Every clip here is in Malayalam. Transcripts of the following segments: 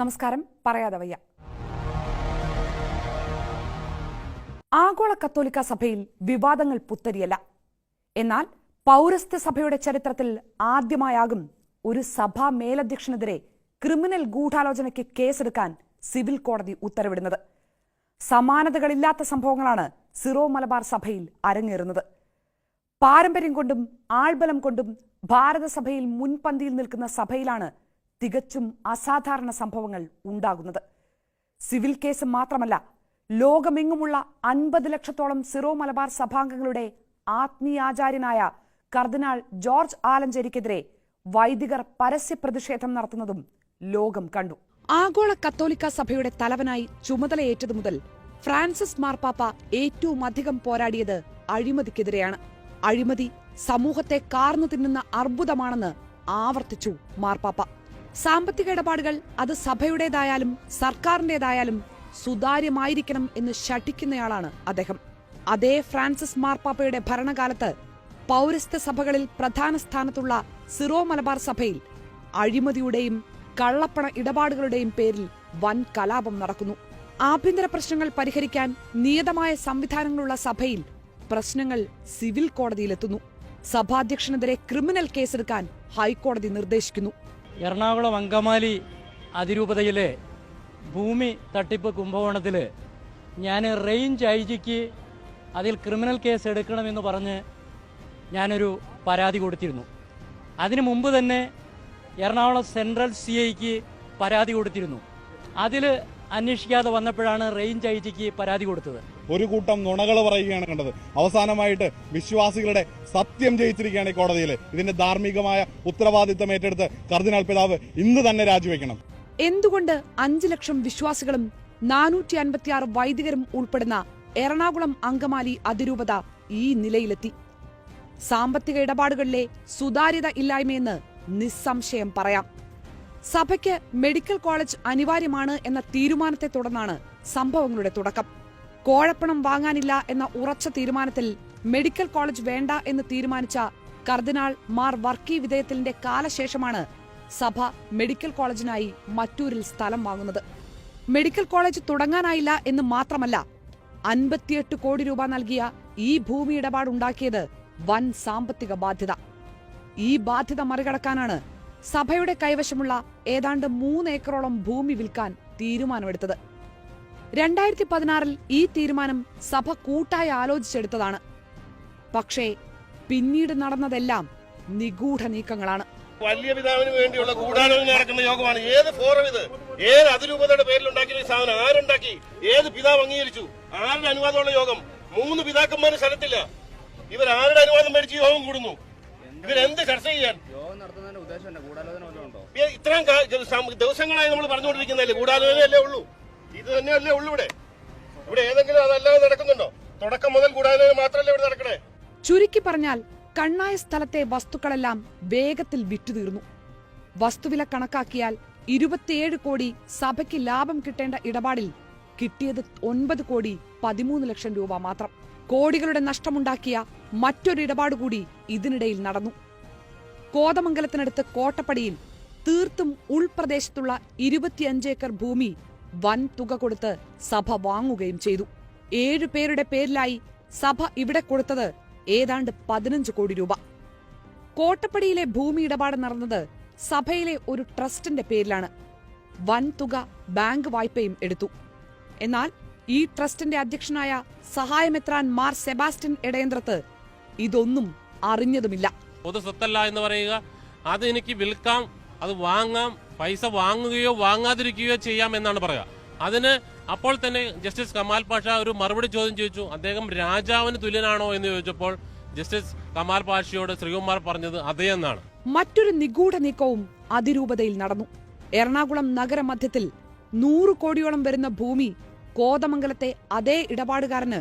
നമസ്കാരം. പറയാതെ വയ്യ. ആഗോള കത്തോലിക്ക സഭയിൽ വിവാദങ്ങൾ പുത്തരിയല്ല. എന്നാൽ പൗരസ്ത്യ സഭയുടെ ചരിത്രത്തിൽ ആദ്യമായാകും ഒരു സഭാ മേലധ്യക്ഷനെതിരെ ക്രിമിനൽ ഗൂഢാലോചനയ്ക്ക് കേസെടുക്കാൻ സിവിൽ കോടതി ഉത്തരവിടുന്നത്. സമാനതകളില്ലാത്ത സംഭവങ്ങളാണ് സിറോ മലബാർ സഭയിൽ അരങ്ങേറുന്നത്. പാരമ്പര്യം കൊണ്ടും ആൾബലം കൊണ്ടും ഭാരതസഭയിൽ മുൻപന്തിയിൽ നിൽക്കുന്ന സഭയിലാണ് തികച്ചും അസാധാരണ സംഭവങ്ങൾ ഉണ്ടാകുന്നത്. സിവിൽ കേസ് മാത്രമല്ല ലോകമെങ്ങുമുള്ള അൻപത് ലക്ഷത്തോളം സിറോ മലബാർ സഭാംഗങ്ങളുടെ ആത്മീയാചാര്യനായ കർദിനാൾ ജോർജ് ആലഞ്ചേരിക്കെതിരെ വൈദികർ പരസ്യ പ്രതിഷേധം നടത്തുന്നതും ലോകം കണ്ടു. ആഗോള കത്തോലിക്ക സഭയുടെ തലവനായി ചുമതലയേറ്റതു മുതൽ ഫ്രാൻസിസ് മാർപ്പാപ്പ ഏറ്റവും അധികം പോരാടിയത് അഴിമതിക്കെതിരെയാണ്. അഴിമതി സമൂഹത്തെ കാർന്നു തിന്നുന്ന അർബുദമാണെന്ന് ആവർത്തിച്ചു മാർപ്പാപ്പ. സാമ്പത്തിക ഇടപാടുകൾ അത് സഭയുടേതായാലും സർക്കാരിന്റെതായാലും സുതാര്യമായിരിക്കണം എന്ന് ശഠിക്കുന്നയാളാണ് അദ്ദേഹം. അതേ ഫ്രാൻസിസ് മാർപ്പാപ്പയുടെ ഭരണകാലത്ത് പൗരസ്ത്യ സഭകളിൽ പ്രധാന സ്ഥാനത്തുള്ള സിറോ മലബാർ സഭയിൽ അഴിമതിയുടെയും കള്ളപ്പണ ഇടപാടുകളുടെയും പേരിൽ വൻ കലാപം നടക്കുന്നു. ആഭ്യന്തര പ്രശ്നങ്ങൾ പരിഹരിക്കാൻ നിയതമായ സംവിധാനങ്ങളുള്ള സഭയിൽ പ്രശ്നങ്ങൾ സിവിൽ കോടതിയിലെത്തുന്നു. സഭാധ്യക്ഷനെതിരെ ക്രിമിനൽ കേസെടുക്കാൻ ഹൈക്കോടതി നിർദ്ദേശിക്കുന്നു. എറണാകുളം അങ്കമാലി അതിരൂപതയിലെ ഭൂമി തട്ടിപ്പ് കുംഭകോണത്തിൽ ഞാൻ റേഞ്ച് ഐ ജിക്ക് അതിൽ ക്രിമിനൽ കേസ് എടുക്കണമെന്ന് പറഞ്ഞ് ഞാനൊരു പരാതി കൊടുത്തിരുന്നു. അതിനു മുമ്പ് തന്നെ എറണാകുളം സെൻട്രൽ സി ഐക്ക് പരാതി കൊടുത്തിരുന്നു. അതിൽ അന്വേഷിക്കാതെ വന്നപ്പോഴാണ് റേഞ്ച് ഐ ജിക്ക് പരാതി കൊടുത്തത്. ഒരു കൂട്ടം നുണകൾ പറയുകയാണ് കണ്ടത്. അവസാനമായിട്ട് വിശ്വാസികളുടെ സത്യം ജയിച്ചിരിക്കുകയാണ് ഈ കോടതിയിൽ. ഇതിന്റെ ധാർമ്മികമായ ഉത്തരവാദിത്തം ഏറ്റെടുത്ത് കർദിനാൾ പിതാവ് ഇന്ന് തന്നെ രാജിവെക്കണം. എന്തുകൊണ്ട് അഞ്ചു ലക്ഷം വിശ്വാസികളും നാനൂറ്റി അൻപത്തിയാറ് വൈദികരും ഉൾപ്പെടുന്ന എറണാകുളം അങ്കമാലി അതിരൂപത ഈ നിലയിലെത്തി? സാമ്പത്തിക ഇടപാടുകളിലെ സുതാര്യത ഇല്ലായ്മയെന്ന് നിസ്സംശയം പറയാം. സഭയ്ക്ക് മെഡിക്കൽ കോളേജ് അനിവാര്യമാണ് എന്ന തീരുമാനത്തെ തുടർന്നാണ് സംഭവങ്ങളുടെ തുടക്കം. കോഴപ്പണം വാങ്ങാനില്ല എന്ന ഉറച്ച തീരുമാനത്തിൽ മെഡിക്കൽ കോളേജ് വേണ്ട എന്ന് തീരുമാനിച്ച കർദിനാൾ മാർ വർക്കി വിധേയത്തിലിന്റെ കാലശേഷമാണ് സഭ മെഡിക്കൽ കോളേജിനായി മറ്റൂരിൽ സ്ഥലം വാങ്ങുന്നത്. മെഡിക്കൽ കോളേജ് തുടങ്ങാനായില്ല എന്ന് മാത്രമല്ല അൻപത്തിയെട്ട് കോടി രൂപ നൽകിയ ഈ ഭൂമി ഇടപാടുണ്ടാക്കിയത് വൻ സാമ്പത്തിക ബാധ്യത. ഈ ബാധ്യത മറികടക്കാനാണ് സഭയുടെ കൈവശമുള്ള ഏതാണ്ട് മൂന്ന് ഏക്കറോളം ഭൂമി വിൽക്കാൻ തീരുമാനമെടുത്തത്. രണ്ടായിരത്തി പതിനാറിൽ ഈ തീരുമാനം സഭ കൂട്ടായി ആലോചിച്ചെടുത്തതാണ്. പക്ഷേ പിന്നീട് നടന്നതെല്ലാം നിഗൂഢ നീക്കങ്ങളാണ്. വലിയ പിതാവിന് വേണ്ടിയുള്ള കൂടാലോചന നടക്കുന്ന യോഗമാണ്. ഏത് ഫോറം ഇത്? ഏത് അതിരൂപതയുടെ പേരിൽ ഉണ്ടാക്കിയ സാധനം ആരുണ്ടാക്കി? ഏത് പിതാവ് അംഗീകരിച്ചു? ആരുടെ അനുവാദമുള്ള യോഗം? മൂന്ന് പിതാക്കന്മാര് സ്ഥലത്തില്ല. ഇവർ ആരുടെ അനുവാദം മേടിച്ച് യോഗം കൂടുന്നു? ഇവരെന്ത് ചർച്ച ചെയ്യാൻ? ഇത്രയും ദിവസങ്ങളായി നമ്മൾ പറഞ്ഞുകൊണ്ടിരിക്കുന്നതല്ലേ? ഗൂഢാലോചനയല്ലേ ഉള്ളൂ. ഇത് തന്നെയല്ലേ ഉള്ളു ഇവിടെ. ഇവിടെ ഏതെങ്കിലും അതല്ലാതെ നടക്കുന്നുണ്ടോ? തുടക്കം മുതൽ കൂടാതെ മാത്രമല്ലേ ഇവിടെ നടക്കണേ? ചുരുക്കി പറഞ്ഞാൽ കണ്ണായ സ്ഥലത്തെ വസ്തുക്കളെല്ലാം വേഗത്തിൽ വിറ്റുതീർന്നു. വസ്തുവില കണക്കാക്കിയാൽ ഇരുപത്തിയേഴ് കോടി സഭയ്ക്ക് ലാഭം കിട്ടേണ്ട ഇടപാടിൽ കിട്ടിയത് ഒൻപത് കോടി പതിമൂന്ന് ലക്ഷം രൂപ മാത്രം. കോടികളുടെ നഷ്ടമുണ്ടാക്കിയ മറ്റൊരു ഇടപാട് കൂടി ഇതിനിടയിൽ നടന്നു. കോതമംഗലത്തിനടുത്ത് കോട്ടപ്പടിയിൽ തീർത്തും ഉൾപ്രദേശത്തുള്ള ഇരുപത്തിയഞ്ച് ഏക്കർ ഭൂമി വൻ തുക കൊടുത്ത് സഭ വാങ്ങുകയും ചെയ്തു. ഏഴു പേരുടെ പേരിലായി സഭ ഇവിടെ കൊടുത്തത് ഏതാണ്ട് പതിനഞ്ച് കോടി രൂപ. കോട്ടപ്പടിയിലെ ഭൂമി ഇടപാട് നടന്നത് സഭയിലെ ഒരു ട്രസ്റ്റിന്റെ പേരിലാണ്. വൻ തുക ബാങ്ക് വായ്പയും എടുത്തു. എന്നാൽ ഈ ട്രസ്റ്റിന്റെ അധ്യക്ഷനായ സഹായമെത്രാൻ മാർ സെബാസ്റ്റ്യൻ ഇടയന്ത്രത്ത് ഇതൊന്നും അറിഞ്ഞതുമില്ല. പൊതു സ്വത്തല്ല എന്ന് പറയുക. അത് എനിക്ക് വിൽക്കാം അത് വാങ്ങാം പൈസ വാങ്ങുകയോ വാങ്ങാതിരിക്കുകയോ ചെയ്യാം എന്നാണ് പറയുക. അതിന് അപ്പോൾ തന്നെ ജസ്റ്റിസ് കമാൽ പാഷ ഒരു മറുപടി ചോദ്യം ചോദിച്ചു. അദ്ദേഹം രാജാവിന് തുല്യനാണോ എന്ന് ചോദിച്ചപ്പോൾ ജസ്റ്റിസ് കമാൽ പാഷയോട് ശ്രീകുമാർ പറഞ്ഞത് അതേ എന്നാണ്. മറ്റൊരു നിഗൂഢ നീക്കവും അതിരൂപതയിൽ നടന്നു. എറണാകുളം നഗരമധ്യത്തിൽ നൂറ് കോടിയോളം വരുന്ന ഭൂമി കോതമംഗലത്തെ അതേ ഇടപാടുകാരന്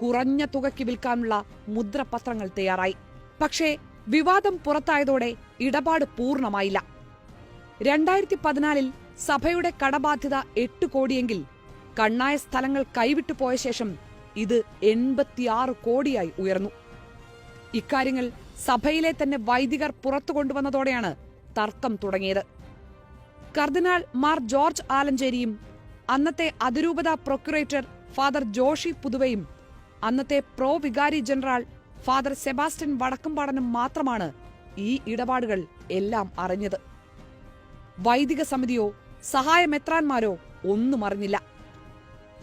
കുറഞ്ഞ തുകയ്ക്ക് വിൽക്കാനുള്ള മുദ്രപത്രങ്ങൾ തയ്യാറായി. പക്ഷേ വിവാദം പുറത്തായതോടെ ഇടപാട് പൂർണമായില്ല. രണ്ടായിരത്തി പതിനാലിൽ സഭയുടെ കടബാധ്യത എട്ട് കോടിയെങ്കിൽ കണ്ണായ സ്ഥലങ്ങൾ കൈവിട്ടു പോയ ശേഷം ഇത് എൺപത്തിയാറ് കോടിയായി ഉയർന്നു. ഇക്കാര്യങ്ങൾ സഭയിലെ തന്നെ വൈദികർ പുറത്തു കൊണ്ടുവന്നതോടെയാണ് തർക്കം തുടങ്ങിയത്. കർദിനാൾ മാർ ജോർജ് ആലഞ്ചേരിയും അന്നത്തെ അതിരൂപത പ്രൊക്യുറേറ്റർ ഫാദർ ജോഷി പുതുവയും അന്നത്തെ പ്രോ വികാരി ജനറൽ ഫാദർ സെബാസ്റ്റ്യൻ വടക്കുംപാടനും മാത്രമാണ് ഈ ഇടപാടുകൾ എല്ലാം അറിഞ്ഞത്. വൈദിക സമിതിയോ സഹായമെത്രാന്മാരോ ഒന്നും അറിഞ്ഞില്ല.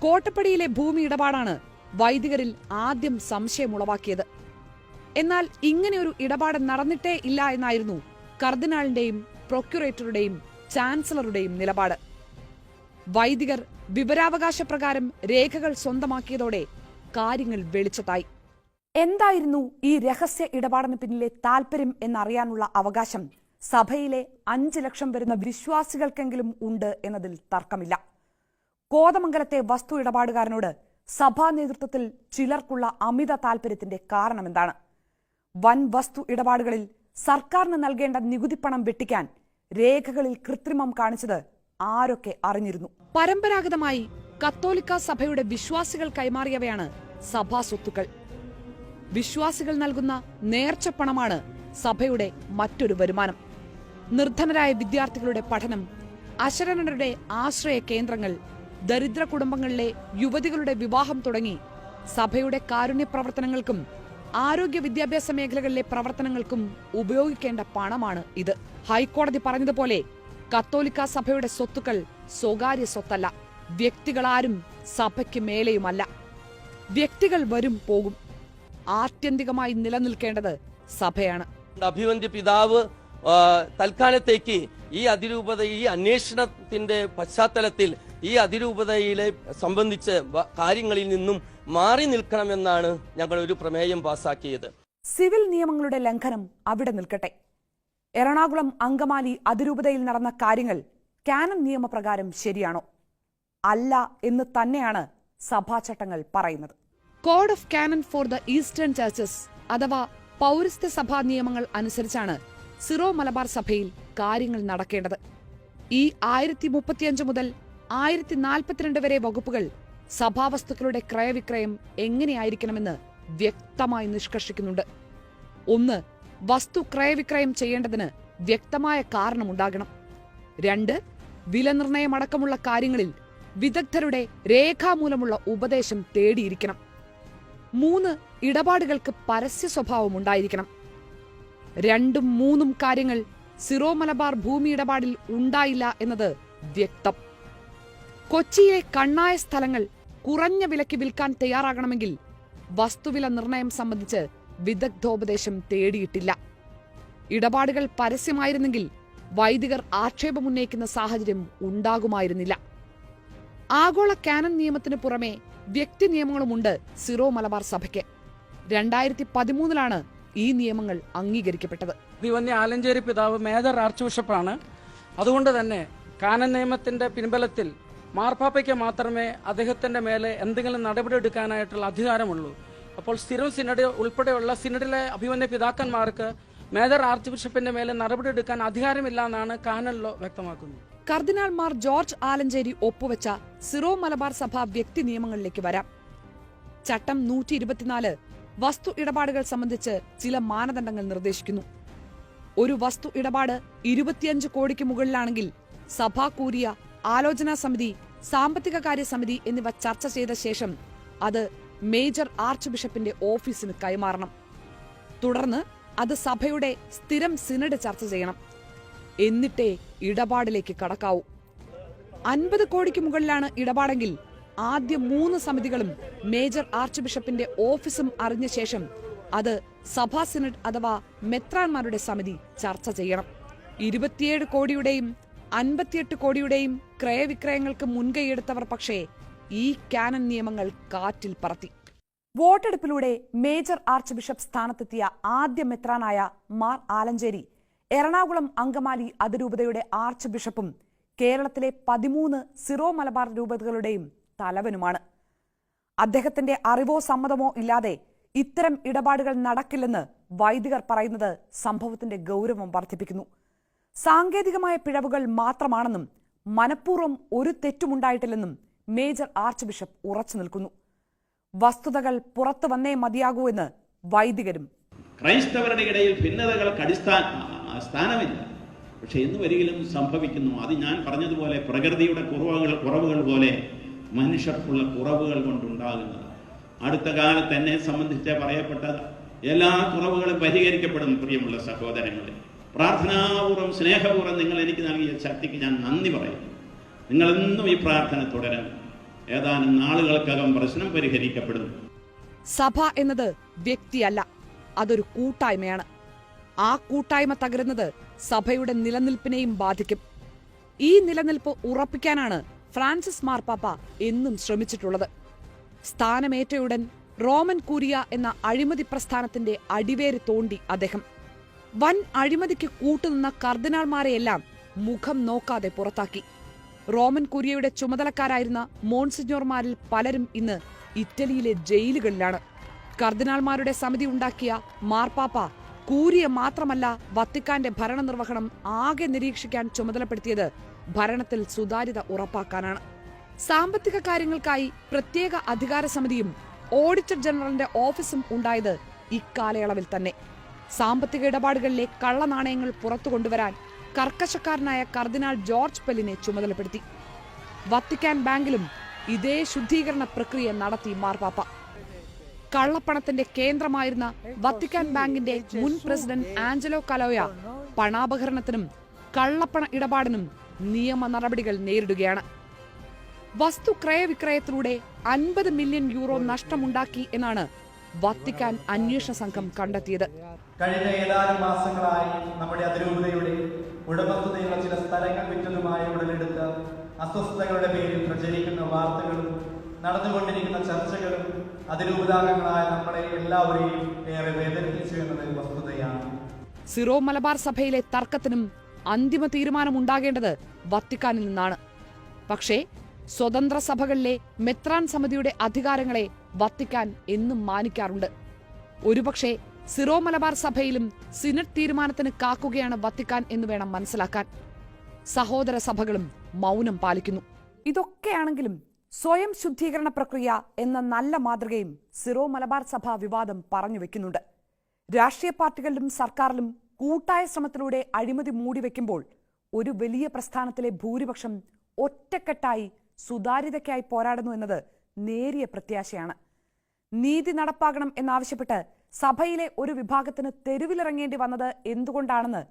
കോട്ടപ്പടിയിലെ ഭൂമി ഇടപാടാണ് വൈദികരിൽ ആദ്യം സംശയമുളവാക്കിയത് എന്നാൽ ഇങ്ങനെയൊരു ഇടപാട് നടന്നിട്ടേ ഇല്ല എന്നായിരുന്നു കർദിനാളിന്റെയും പ്രൊക്യുറേറ്ററുടെയും ചാൻസലറുടെയും നിലപാട്. വൈദികർ വിവരാവകാശ പ്രകാരം രേഖകൾ സ്വന്തമാക്കിയതോടെ കാര്യങ്ങൾ വെളിച്ചത്തായി. എന്തായിരുന്നു ഈ രഹസ്യ ഇടപാടിന് പിന്നിലെ താൽപര്യം എന്നറിയാനുള്ള അവകാശം? സഭയിലെ അഞ്ച് ലക്ഷം വരുന്ന വിശ്വാസികൾക്കെങ്കിലും ഉണ്ട് എന്നതിൽ തർക്കമില്ല. കോതമംഗലത്തെ വസ്തു ഇടപാടുകാരനോട് സഭാ നേതൃത്വത്തിൽ ചിലർക്കുള്ള അമിത താൽപര്യത്തിന്റെ കാരണമെന്താണ്? വൻ വസ്തു ഇടപാടുകളിൽ സർക്കാരിന് നൽകേണ്ട നികുതിപ്പണം വെട്ടിക്കാൻ രേഖകളിൽ കൃത്രിമം കാണിച്ചത് ആരൊക്കെ അറിഞ്ഞിരുന്നു? പരമ്പരാഗതമായി കത്തോലിക്ക സഭയുടെ വിശ്വാസികൾ കൈമാറിയവയാണ് സഭാ സ്വത്തുക്കൾ. വിശ്വാസികൾ നൽകുന്ന നേർച്ചപ്പണമാണ് സഭയുടെ മറ്റൊരു വരുമാനം. നിർധനരായ വിദ്യാർത്ഥികളുടെ പഠനം അശരണരുടെ ആശ്രയ കേന്ദ്രങ്ങൾ ദരിദ്ര കുടുംബങ്ങളിലെ യുവതികളുടെ വിവാഹം തുടങ്ങി സഭയുടെ കാരുണ്യ പ്രവർത്തനങ്ങൾക്കും ആരോഗ്യ വിദ്യാഭ്യാസ മേഖലകളിലെ പ്രവർത്തനങ്ങൾക്കും ഉപയോഗിക്കേണ്ട പണമാണ് ഇത്. ഹൈക്കോടതി പറഞ്ഞതുപോലെ കത്തോലിക്ക സഭയുടെ സ്വത്തുക്കൾ സ്വകാര്യ സ്വത്തല്ല. വ്യക്തികളാരും സഭയ്ക്ക് മേലെയുമല്ല. വ്യക്തികൾ വരും പോകും. ആത്യന്തികമായി നിലനിൽക്കേണ്ടത് സഭയാണ്. അഭിവന്ദ്യ പിതാവ് തൽക്കാലത്തേക്ക് ഈ അതിരൂപത ഈ അന്വേഷണത്തിന്റെ പശ്ചാത്തലത്തിൽ ഈ അതിരൂപതയിലെ സംബന്ധിച്ച് കാര്യങ്ങളിൽ നിന്നും മാറി നിൽക്കണമെന്നാണ് ഞങ്ങൾ ഒരു പ്രമേയം പാസാക്കിയത്. സിവിൽ നിയമങ്ങളുടെ ലംഘനം അവിടെ നിൽക്കട്ടെ. എറണാകുളം അങ്കമാലി അതിരൂപതയിൽ നടന്ന കാര്യങ്ങൾ കാനൻ നിയമപ്രകാരം ശരിയാണോ? അല്ല എന്ന് തന്നെയാണ് സഭാചട്ടങ്ങൾ പറയുന്നത്. Code of canon for the eastern churches അഥവാ പൗരസ്ത്യ സഭാ നിയമങ്ങൾ അനുസരിച്ചാണ് സിറോ മലബാർ സഭയിൽ കാര്യങ്ങൾ നടക്കേണ്ടത്. ഈ ആയിരത്തി മുപ്പത്തിയഞ്ച് മുതൽ ആയിരത്തി നാൽപ്പത്തിരണ്ട് വരെ വകുപ്പുകൾ സഭാവസ്തുക്കളുടെ ക്രയവിക്രയം എങ്ങനെയായിരിക്കണമെന്ന് വ്യക്തമായി നിഷ്കർഷിക്കുന്നുണ്ട്. ഒന്ന് വസ്തു ക്രയവിക്രയം ചെയ്യേണ്ടതിന് വ്യക്തമായ കാരണമുണ്ടാകണം. രണ്ട് വില വിലനിർണയമടക്കമുള്ള കാര്യങ്ങളിൽ വിദഗ്ധരുടെ രേഖാമൂലമുള്ള ഉപദേശം തേടിയിരിക്കണം. മൂന്ന് ഇടപാടുകൾക്ക് പരസ്യ സ്വഭാവം ഉണ്ടായിരിക്കണം. രണ്ടും മൂന്നും കാര്യങ്ങൾ സിറോ മലബാർ ഭൂമി ഇടപാടിൽ ഉണ്ടായില്ല എന്നത് വ്യക്തം. കൊച്ചിയിലെ കണ്ണായ സ്ഥലങ്ങൾ കുറഞ്ഞ വിലയ്ക്ക് വിൽക്കാൻ തയ്യാറാകണമെങ്കിൽ വസ്തുവില നിർണയം സംബന്ധിച്ച് വിദഗ്ധോപദേശം തേടിയിട്ടില്ല. ഇടപാടുകൾ പരസ്യമായിരുന്നെങ്കിൽ വൈദികർ ആക്ഷേപമുന്നയിക്കുന്ന സാഹചര്യം ഉണ്ടാകുമായിരുന്നില്ല. ആഗോള കാനൻ നിയമത്തിന് പുറമെ വ്യക്തി നിയമങ്ങളുമുണ്ട് സിറോ മലബാർ സഭയ്ക്ക്. രണ്ടായിരത്തി പതിമൂന്നിലാണ് ഈ നിയമങ്ങൾ അംഗീകരിക്കപ്പെട്ടത്. ദിവന്യ ആലഞ്ചേരി പിതാവ് മേജർ ആർച്ച് ബിഷപ്പാണ്. അതുകൊണ്ട് തന്നെ കാനൻ നിയമത്തിന്റെ പിൻബലത്തിൽ മാർപ്പാപ്പയ്ക്ക് മാത്രമേ അദ്ദേഹത്തിന്റെ മേലെ എന്തെങ്കിലും നടപടി എടുക്കാനായിട്ടുള്ള അധികാരമുള്ളൂ. അപ്പോൾ സ്ഥിരം സിനഡ് ഉൾപ്പെടെയുള്ള സിനഡിലെ അഭിമന്യ പിതാക്കന്മാർക്ക് മേജർ ആർച്ച് ബിഷപ്പിന്റെ മേലെ നടപടി എടുക്കാൻ അധികാരമില്ല എന്നാണ് കാനലിലോ വ്യക്തമാക്കുന്നത്. കർദിനാൾമാർ ജോർജ് ആലഞ്ചേരി ഒപ്പുവെച്ച സിറോ മലബാർ സഭ വ്യക്തി നിയമങ്ങളിലേക്ക് വരാം. ചട്ടം നൂറ്റി ഇരുപത്തിനാല് വസ്തു ഇടപാടുകൾ സംബന്ധിച്ച് ചില മാനദണ്ഡങ്ങൾ നിർദ്ദേശിക്കുന്നു. ഒരു വസ്തു ഇടപാട് ഇരുപത്തിയഞ്ച് കോടിക്ക് മുകളിലാണെങ്കിൽ സഭാ കൂരിയ ആലോചനാ സമിതി സാമ്പത്തിക കാര്യ സമിതി എന്നിവ ചർച്ച ചെയ്ത ശേഷം അത് മേജർ ആർച്ച് ബിഷപ്പിന്റെ ഓഫീസിന് കൈമാറണം. തുടർന്ന് അത് സഭയുടെ സ്ഥിരം സിനഡ് ചർച്ച ചെയ്യണം. എന്നിട്ടേ ഇടപാടിലേക്ക് കടക്കാവൂ. അൻപത് കോടിക്ക് മുകളിലാണ് ഇടപാടെങ്കിൽ ആദ്യ മൂന്ന് സമിതികളും മേജർ ആർച്ച് ബിഷപ്പിന്റെ ഓഫീസും അറിഞ്ഞ ശേഷം അത് സഭാ സിനഡ് അഥവാ മെത്രാന്മാരുടെ സമിതി ചർച്ച ചെയ്യണം. ഇരുപത്തിയേഴ് കോടിയുടെയും അൻപത്തിയെട്ട് കോടിയുടെയും ക്രയവിക്രയങ്ങൾക്ക് മുൻകൈയെടുത്തവർ പക്ഷേ ഈ കാനൻ നിയമങ്ങൾ കാറ്റിൽ പറത്തി. വോട്ടെടുപ്പിലൂടെ മേജർ ആർച്ച് ബിഷപ്പ് സ്ഥാനത്തെത്തിയ ആദ്യ മെത്രാനായ മാർ ആലഞ്ചേരി എറണാകുളം അങ്കമാലി അതിരൂപതയുടെ ആർച്ച് ബിഷപ്പും കേരളത്തിലെ പതിമൂന്ന് സിറോ മലബാർ രൂപതകളുടെയും തലവനുമാണ്. അദ്ദേഹത്തിന്റെ അറിവോ സമ്മതമോ ഇല്ലാതെ ഇത്തരം ഇടപാടുകൾ നടക്കില്ലെന്ന് വൈദികർ പറയുന്നത് സംഭവത്തിന്റെ ഗൗരവം വർദ്ധിപ്പിക്കുന്നു. സാങ്കേതികമായ പിഴവുകൾ മാത്രമാണെന്നും മനഃപൂർവം ഒരു തെറ്റുമുണ്ടായിട്ടില്ലെന്നും മേജർ ആർച്ച് ബിഷപ്പ് ഉറച്ചു നിൽക്കുന്നു. വസ്തുതകൾ പുറത്തു വന്നേ മതിയാകൂ എന്ന് വൈദികരും. ക്രൈസ്തവരുടെ ഇടയിൽ ഭിന്നതകൾക്ക് അടിസ്ഥാന സ്ഥാനമില്ല. പക്ഷെ എന്ന് വരികിലും സംഭവിക്കുന്നു. അത് ഞാൻ പറഞ്ഞതുപോലെ പ്രകൃതിയുടെ കുറവുകൾ കുറവുകൾ പോലെ മനുഷ്യർക്കുള്ള കുറവുകൾ കൊണ്ടുണ്ടാകുന്നത് അടുത്ത കാലത്ത് എന്നെ സംബന്ധിച്ച് പറയപ്പെട്ട എല്ലാ കുറവുകളും പരിഹരിക്കപ്പെടും പ്രിയമുള്ള സഹോദരങ്ങളെ. പ്രാർത്ഥനാപൂർവം സ്നേഹപൂർവം നിങ്ങൾ എനിക്ക് നൽകിയ ശക്തിക്ക് ഞാൻ നന്ദി പറയുന്നു. നിങ്ങളെന്നും ഈ പ്രാർത്ഥന തുടരണം. ഏതാനും നാളുകൾക്കകം പ്രശ്നം പരിഹരിക്കപ്പെടും സഭ എന്നത് വ്യക്തിയല്ല അതൊരു കൂട്ടായ്മയാണ്. ആ കൂട്ടായ്മ തകരുന്നത് സഭയുടെ നിലനിൽപ്പിനെയും ബാധിക്കും. ഈ നിലനിൽപ്പ് ഉറപ്പിക്കാനാണ് ഫ്രാൻസിസ് മാർപ്പാപ്പ എന്നും ശ്രമിച്ചിട്ടുള്ളത്. സ്ഥാനമേറ്റയുടൻ റോമൻ കൂരിയ എന്ന അഴിമതി പ്രസ്ഥാനത്തിന്റെ അടിവേര് തോണ്ടി അദ്ദേഹം. വൻ അഴിമതിക്ക് കൂട്ടുനിന്ന കർദിനാൾമാരെയെല്ലാം മുഖം നോക്കാതെ പുറത്താക്കി. റോമൻ കുര്യയുടെ ചുമതലക്കാരായിരുന്ന മോൺസിഞ്ഞോർമാരിൽ പലരും ഇന്ന് ഇറ്റലിയിലെ ജയിലുകളിലാണ്. കർദിനാൾമാരുടെ സമിതി ഉണ്ടാക്കിയ മാർപ്പാപ്പ കൂരിയ മാത്രമല്ല വത്തിക്കാന്റെ ഭരണനിർവഹണം ആകെ നിരീക്ഷിക്കാൻ ചുമതലപ്പെടുത്തിയത് ഭരണത്തിൽ സുതാര്യത ഉറപ്പാക്കാനാണ്. സാമ്പത്തിക കാര്യങ്ങൾക്കായി പ്രത്യേക അധികാര സമിതിയും ഓഡിറ്റർ ജനറലിന്റെ ഓഫീസും ഉണ്ടായത് ഇക്കാലയളവിൽ തന്നെ. സാമ്പത്തിക ഇടപാടുകളിലെ കള്ളനാണയങ്ങൾ പുറത്തു കൊണ്ടുവരാൻ കർക്കശക്കാരനായ കർദിനാൾ ജോർജ് പെല്ലിനെ ചുമതലപ്പെടുത്തി. വത്തിക്കാൻ ബാങ്കിലും ഇതേ ശുദ്ധീകരണ പ്രക്രിയ നടത്തി മാർപ്പാപ്പ. കള്ളപ്പണത്തിന്റെ കേന്ദ്രമായിരുന്ന വത്തിക്കാൻ ബാങ്കിന്റെ മുൻ പ്രസിഡന്റ് ആഞ്ചലോ കലോയ പണാപകരണത്തിനും കള്ളപ്പണ ഇടപാടിനും നിയമ നടപടികൾ നേരിടുകയാണ്. വസ്തു ക്രയവിക്രയത്തിലൂടെ അൻപത് മില്യൺ യൂറോ നഷ്ടമുണ്ടാക്കി എന്നാണ് വത്തിക്കാൻ അന്വേഷണ സംഘം കണ്ടെത്തിയത്. കഴിഞ്ഞ ഏതാനും മാസങ്ങളായി നമ്മുടെ അതിരൂപതയുടെ ഉടമസ്ഥതയുള്ള ചില സ്ഥലങ്ങൾ വിറ്റതുമായി ഉടലെടുത്ത അസ്വസ്ഥതകളുടെ പേരിൽ പ്രചരിക്കുന്ന വാർത്തകളും നടന്നുകൊണ്ടിരിക്കുന്ന ചർച്ചകളും അതിരൂപതാംഗങ്ങളായ നമ്മളെ എല്ലാവരെയും ഏറെ വേദനിപ്പിച്ചു എന്നത് വസ്തുതയാണ്. സിറോ മലബാർ സഭയിലെ തർക്കത്തിനും അന്തിമ തീരുമാനം ഉണ്ടാകേണ്ടത് വത്തിക്കാനിൽ നിന്നാണ്. പക്ഷേ സ്വതന്ത്ര സഭകളിലെ മെത്രാൻ സമിതിയുടെ അധികാരങ്ങളെ വത്തിക്കാൻ എന്നും മാനിക്കാറുണ്ട്. ഒരുപക്ഷെ സിറോ മലബാർ സഭയിലും സിനറ്റ് തീരുമാനത്തിന് കാക്കുകയാണ് വത്തിക്കാൻ എന്ന് വേണം മനസ്സിലാക്കാൻ. സഹോദര സഭകളും മൗനം പാലിക്കുന്നു. ഇതൊക്കെയാണെങ്കിലും സ്വയം ശുദ്ധീകരണ പ്രക്രിയ എന്ന നല്ല മാതൃകയും സിറോ മലബാർ സഭ വിവാദം പറഞ്ഞു വെക്കുന്നുണ്ട്. രാഷ്ട്രീയ പാർട്ടികളിലും സർക്കാരിലും കൂട്ടായ ശ്രമത്തിലൂടെ അഴിമതി മൂടിവെക്കുമ്പോൾ ഒരു വലിയ പ്രസ്ഥാനത്തിലെ ഭൂരിപക്ഷം ഒറ്റക്കെട്ടായി സുതാര്യതയ്ക്കായി പോരാടുന്നു എന്നത് നേരിയ പ്രത്യാശയാണ്. നീതി നടപ്പാകണം എന്നാവശ്യപ്പെട്ട് സഭയിലെ ഒരു വിഭാഗത്തിന് തെരുവിലിറങ്ങേണ്ടി വന്നത് എന്തുകൊണ്ടാണെന്ന്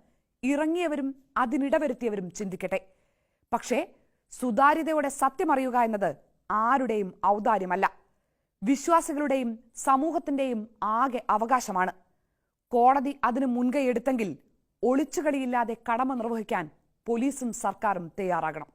ഇറങ്ങിയവരും അതിനിടവരുത്തിയവരും ചിന്തിക്കട്ടെ. പക്ഷേ സുതാര്യതയുടെ സത്യമറിയുക എന്നത് ആരുടെയും ഔദാര്യമല്ല. വിശ്വാസികളുടെയും സമൂഹത്തിന്റെയും ആകെ അവകാശമാണ്. കോടതി അതിന് മുൻകൈ എടുത്തെങ്കിൽ ഒളിച്ചുകളിയില്ലാതെ കടമ നിർവഹിക്കാൻ പോലീസും സർക്കാരും തയ്യാറാകണം.